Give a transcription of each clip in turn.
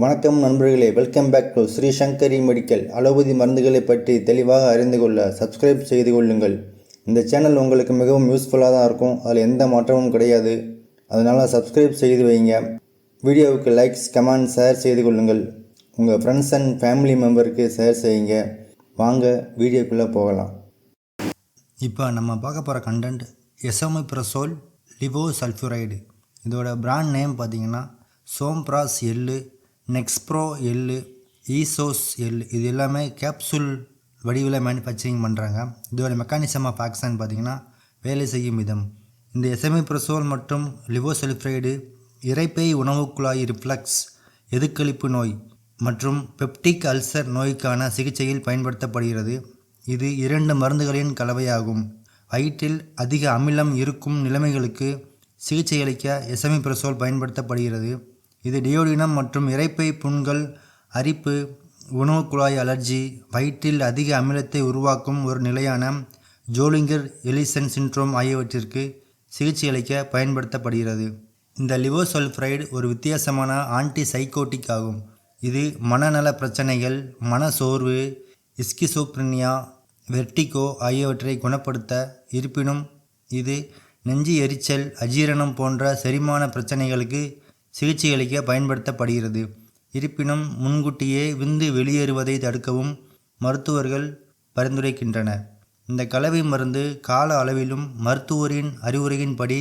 வணக்கம் நண்பர்களே welcome back to Sri Sankari medical allopathy மருந்துகளை பற்றி தெளிவாக அறிந்து கொள்ள சப்ஸ்கிரைப் செய்து கொள்ளுங்கள். இந்த சேனல் உங்களுக்கு மிகவும் யூஸ்ஃபுல்லாக தான் இருக்கும். அதில் எந்த மாற்றமும் கிடையாது. அதனால் சப்ஸ்கிரைப் செய்து வைங்க. வீடியோவுக்கு லைக்ஸ் கமெண்ட் ஷேர் செய்து கொள்ளுங்கள். உங்கள் ஃப்ரெண்ட்ஸ் அண்ட் ஃபேமிலி மெம்பருக்கு ஷேர் செய்யுங்க. வாங்க வீடியோக்குள்ளே போகலாம். இப்போ நம்ம பார்க்க போகிற கண்டென்ட் எசோமிப்ரசோல் லிவோ சல்ஃபுரைடு இதோட பிராண்ட் நேம் பார்த்தீங்கன்னா சோம்ப்ராஸ் எள்ளு நெக்ஸ்ப்ரோ எள்ளு ஈசோஸ் எள்ளு இது எல்லாமே கேப்சூல் வடிவில் மேனுஃபேக்சரிங் பண்ணுறாங்க இதோட மெக்கானிசம் ஆஃப் ஆக்சன் பார்த்திங்கன்னா வேலை செய்யும் விதம். இந்த எசமிப்ரசோல் மற்றும் லிவோசெலிஃப்ரைடு இறைப்பை உணவு குழாய் ரிஃப்ளக்ஸ் எதுக்களிப்பு நோய் மற்றும் பெப்டிக் அல்சர் நோய்க்கான சிகிச்சையில் பயன்படுத்தப்படுகிறது. இது இரண்டு மருந்துகளின் கலவையாகும். வயிற்றில் அதிக அமிலம் இருக்கும் நிலைமைகளுக்கு சிகிச்சையளிக்க எசமிப்ரசோல் பயன்படுத்தப்படுகிறது. இது டியோடினம் மற்றும் இரைப்பை புண்கள் அரிப்பு உணவு குழாய் அலர்ஜி வயிற்றில் அதிக அமிலத்தை உருவாக்கும் ஒரு நிலையான ஜோலிங்கர் எலிசன் சின்ட்ரோம் ஆகியவற்றிற்கு சிகிச்சையளிக்க பயன்படுத்தப்படுகிறது. இந்த லிவோசல்ஃப்ரைடு ஒரு வித்தியாசமான ஆன்டி சைக்கோட்டிக் ஆகும். இது மனநல பிரச்சனைகள் மன சோர்வு இஸ்கிசோப்ரினியா வெர்டிகோ ஆகியவற்றை குணப்படுத்த இருப்பினும் இது நெஞ்சு எரிச்சல் அஜீரணம் போன்ற செரிமான பிரச்சனைகளுக்கு சிகிச்சையளிக்க பயன்படுத்தப்படுகிறது. இருப்பினும் முன்கூட்டியே விந்து வெளியேறுவதை தடுக்கவும் மருத்துவர்கள் பரிந்துரைக்கின்றனர். இந்த கலவை மருந்து கால அளவிலும் மருத்துவரின் அறிவுரையின்படி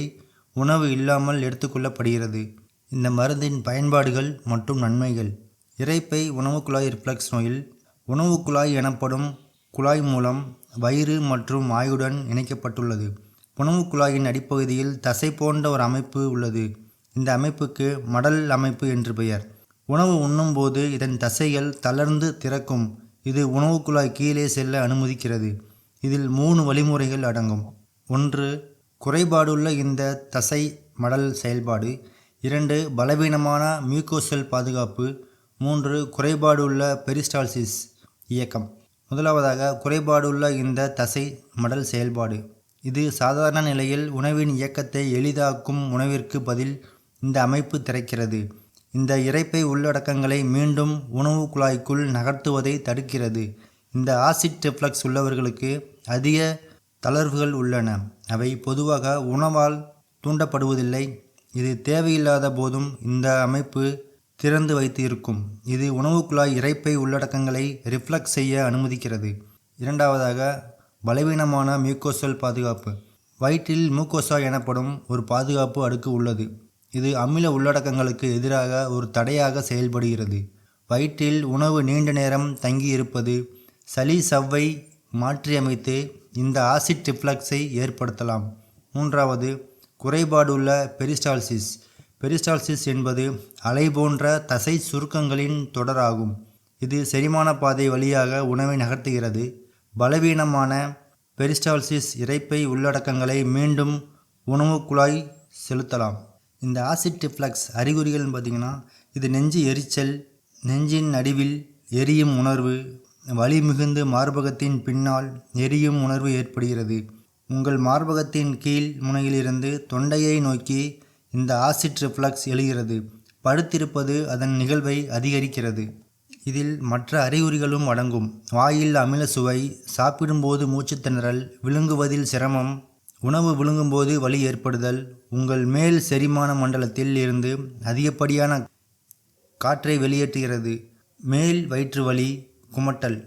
உணவு இல்லாமல் எடுத்துக்கொள்ளப்படுகிறது. இந்த மருந்தின் பயன்பாடுகள் மற்றும் நன்மைகள். இறைப்பை உணவு குழாய் ரிஃப்ளக்ஸ் நோயில் உணவு குழாய் எனப்படும் குழாய் மூலம் வயிறு மற்றும் வாயுடன் இணைக்கப்பட்டுள்ளது. உணவு குழாயின் அடிப்பகுதியில் தசை போன்ற ஒரு அமைப்பு உள்ளது. இந்த அமைப்புக்கு மடல் அமைப்பு என்று பெயர். உணவு உண்ணும்போது இதன் தசைகள் தளர்ந்து திறக்கும். இது உணவுக்குழாய் கீழே செல்ல அனுமதிக்கிறது. இதில் மூணு வழிமுறைகள் அடங்கும். ஒன்று குறைபாடுள்ள இந்த தசை மடல் செயல்பாடு. இரண்டு பலவீனமான மியூக்கோசெல் பாதுகாப்பு. மூன்று குறைபாடுள்ள பெரிஸ்டால்சிஸ் இயக்கம். முதலாவதாக குறைபாடுள்ள இந்த தசை மடல் செயல்பாடு. இது சாதாரண நிலையில் உணவின் இயக்கத்தை எளிதாக்கும் உணவிற்கு பதில் இந்த அமைப்பு திறக்கிறது. இந்த இரைப்பை உள்ளடக்கங்களை மீண்டும் உணவு குழாய்க்குள் நகர்த்துவதை தடுக்கிறது. இந்த ஆசிட் ரிஃப்ளக்ஸ் உள்ளவர்களுக்கு அதிக தளர்வுகள் உள்ளன. அவை பொதுவாக உணவால் தூண்டப்படுவதில்லை. இது தேவையில்லாத போதும் இந்த அமைப்பு திறந்து வைத்து இருக்கும் இது உணவு குழாய் இறைப்பை உள்ளடக்கங்களை ரிஃப்ளக்ஸ் செய்ய அனுமதிக்கிறது. இரண்டாவதாக பலவீனமான மியூக்கோசல் பாதுகாப்பு. வயிற்றில் மூக்கோசா எனப்படும் ஒரு பாதுகாப்பு அடுக்கு உள்ளது. இது அமில உள்ளடக்கங்களுக்கு எதிராக ஒரு தடையாக செயல்படுகிறது. வயிற்றில் உணவு நீண்ட நேரம் தங்கியிருப்பது சளி சவ்வை மாற்றியமைத்து இந்த ஆசிட் ரிஃப்ளக்ஸை ஏற்படுத்தலாம். மூன்றாவது குறைபாடுள்ள பெரிஸ்டால்சிஸ். பெரிஸ்டால்சிஸ் என்பது அலை போன்ற தசை சுருக்கங்களின் தொடராகும். இது செரிமான பாதை வழியாக உணவை நகர்த்துகிறது. பலவீனமான பெரிஸ்டால்சிஸ் இறைப்பை உள்ளடக்கங்களை மீண்டும் உணவுக்குழாய் செலுத்தலாம். இந்த ஆசிட் ரிஃப்ளக்ஸ் அறிகுறிகள்னு பார்த்திங்கன்னா இது நெஞ்சு எரிச்சல் நெஞ்சின் நடுவில் எரியும் உணர்வு வலி மிகுந்து மார்பகத்தின் பின்னால் எரியும் உணர்வு ஏற்படுகிறது. உங்கள் மார்பகத்தின் கீழ் முனையிலிருந்து தொண்டையை நோக்கி இந்த ஆசிட் ரிஃப்ளக்ஸ் எழுகிறது. படுத்திருப்பது அதன் நிகழ்வை அதிகரிக்கிறது. இதில் மற்ற அறிகுறிகளும் அடங்கும். வாயில் அமில சுவை சாப்பிடும்போது மூச்சுத்திணறல் விழுங்குவதில் சிரமம் உணவு விழுங்கும்போது வலி ஏற்படுதல் உங்கள் மேல் செரிமான மண்டலத்தில் இருந்து அதிகப்படியான காற்றை வெளியேற்றுகிறது. மேல் வயிற்று வலி குமட்டல்.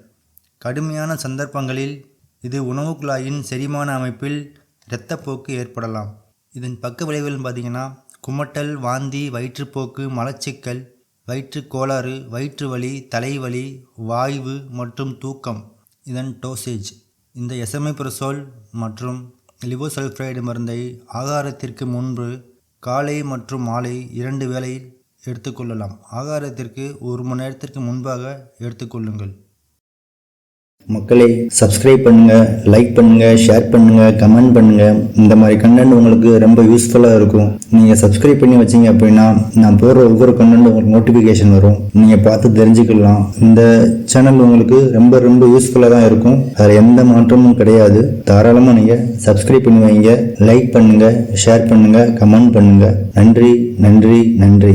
கடுமையான சந்தர்ப்பங்களில் இது உணவு குழாயின் செரிமான அமைப்பில் இரத்தப்போக்கு ஏற்படலாம். இதன் பக்க விளைவுகள் பார்த்திங்கன்னா குமட்டல் வாந்தி வயிற்றுப்போக்கு மலச்சிக்கல் வயிற்று கோளாறு வயிற்று வலி தலைவலி வாய்வு மற்றும் தூக்கம். இதன் டோசேஜ் இந்த எசமைப்ரசோல் மற்றும் லிவோசல்ஃபைடு மருந்தை ஆகாரத்திற்கு முன்பு காலை மற்றும் மாலை இரண்டு வேளை எடுத்துக்கொள்ளலாம் ஆகாரத்திற்கு ஒரு மணி நேரத்திற்கு முன்பாக எடுத்துக்கொள்ளுங்கள் மக்களை சப்ஸ்கிரைப் பண்ணுங்கள் லைக் பண்ணுங்கள் ஷேர் பண்ணுங்கள் கமெண்ட் பண்ணுங்கள் இந்த மாதிரி கண்டென்ட் உங்களுக்கு ரொம்ப யூஸ்ஃபுல்லாக இருக்கும். நீங்கள் சப்ஸ்கிரைப் பண்ணி வச்சீங்க அப்படின்னா நான் போடுற ஒவ்வொரு கண்டென்ட் உங்களுக்கு நோட்டிஃபிகேஷன் வரும். நீங்கள் பார்த்து தெரிஞ்சுக்கலாம். இந்த சேனல் உங்களுக்கு ரொம்ப ரொம்ப யூஸ்ஃபுல்லாக தான் இருக்கும். அதில் எந்த மாற்றமும் கிடையாது. தாராளமாக நீங்கள் சப்ஸ்கிரைப் பண்ணி வைங்க லைக் பண்ணுங்கள் ஷேர் பண்ணுங்கள் கமெண்ட் பண்ணுங்கள் நன்றி நன்றி நன்றி.